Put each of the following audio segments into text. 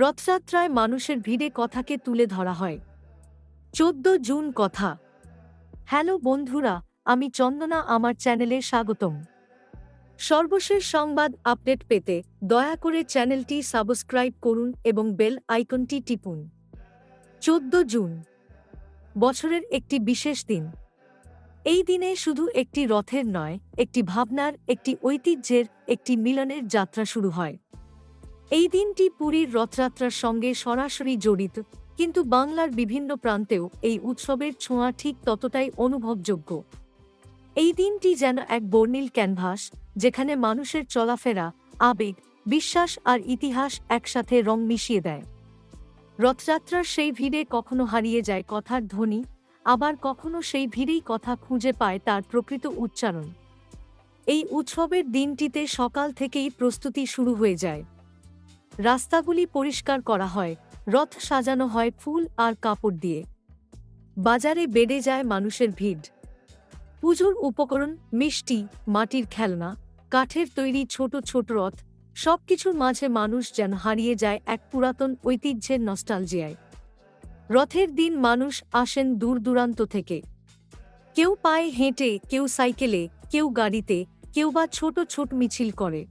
রথযাত্রায় মানুষের ভিড়ে কথাকে তুলে ধরা হয়। চোদ্দ জুন কথা। হ্যালো বন্ধুরা, আমি চন্দনা, আমার চ্যানেলে স্বাগতম। সর্বশেষ সংবাদ আপডেট পেতে দয়া করে চ্যানেলটি সাবস্ক্রাইব করুন এবং বেল আইকনটি টিপুন। চোদ্দ জুন। বছরের একটি বিশেষ দিন। এই দিনে শুধু একটি রথের নয়, একটি ভাবনার, একটি ঐতিহ্যের, একটি মিলনের যাত্রা শুরু হয়। এই দিনটি পুরীর রথযাত্রার সঙ্গে সরাসরি জড়িত, কিন্তু বাংলার বিভিন্ন প্রান্তেও এই উৎসবের ছোঁয়া ঠিক ততটাই অনুভবযোগ্য। এই দিনটি যেন এক বর্ণিল ক্যানভাস, যেখানে মানুষের চলাফেরা, আবেগ, বিশ্বাস আর ইতিহাস একসাথে রং মিশিয়ে দেয়। রথযাত্রার সেই ভিড়ে কখনো হারিয়ে যায় কথার ধ্বনি, আবার কখনো সেই ভিড়েই কথা খুঁজে পায় তার প্রকৃত উচ্চারণ। এই উৎসবের দিনটিতে সকাল থেকেই প্রস্তুতি শুরু হয়ে যায়। রাস্তাগুলি পরিষ্কার করা হয়, রথ সাজানো হয় ফুল আর কাপড় দিয়ে। বাজারে বেড়ে যায় মানুষের ভিড়। পুজোর উপকরণ মিষ্টি, মাটির খেলনা, কাঠের তৈরি ছোট ছোট রথ, সবকিছুর মাঝে মানুষ যেন হারিয়ে যায় এক পুরাতন ঐতিহ্যের নস্টালজিয়ায়। রথের দিন মানুষ আসেন দূর দূরান্ত থেকে। কেউ পায়ে হেঁটে, কেউ সাইকেলে, কেউ গাড়িতে, কেউ বা ছোট ছোট মিছিল করে।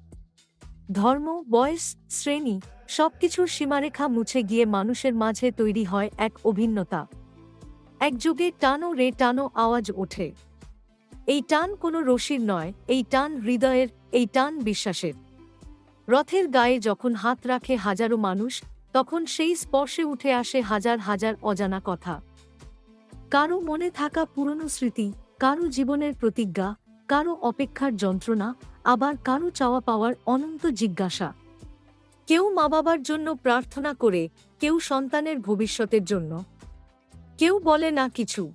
ধর্ম, বয়স, শ্রেণি, সবকিছুর সীমারেখা মুছে গিয়ে মানুষের মাঝে তৈরি হয় এক অভিন্নতা। এক যুগে টানো রে টানো আওয়াজ ওঠে। এই টান কোনো রশির নয়, এই টান হৃদয়ের, এই টান বিশ্বাসের। রথের গায়ে যখন হাত রাখে হাজারো মানুষ, তখন সেই স্পর্শে উঠে আসে হাজার হাজার অজানা কথা। কারও মনে থাকা পুরনো স্মৃতি, কারও জীবনের প্রতিজ্ঞা, কারও অপেক্ষার যন্ত্রণা আবার কারও চাওয়া পাওয়ার অনন্ত জিজ্ঞাসা। কেউ মা বাবার জন্য প্রার্থনা করে, কেউ সন্তানের ভবিষ্যতের জন্য। কেউ বলে না কিছু।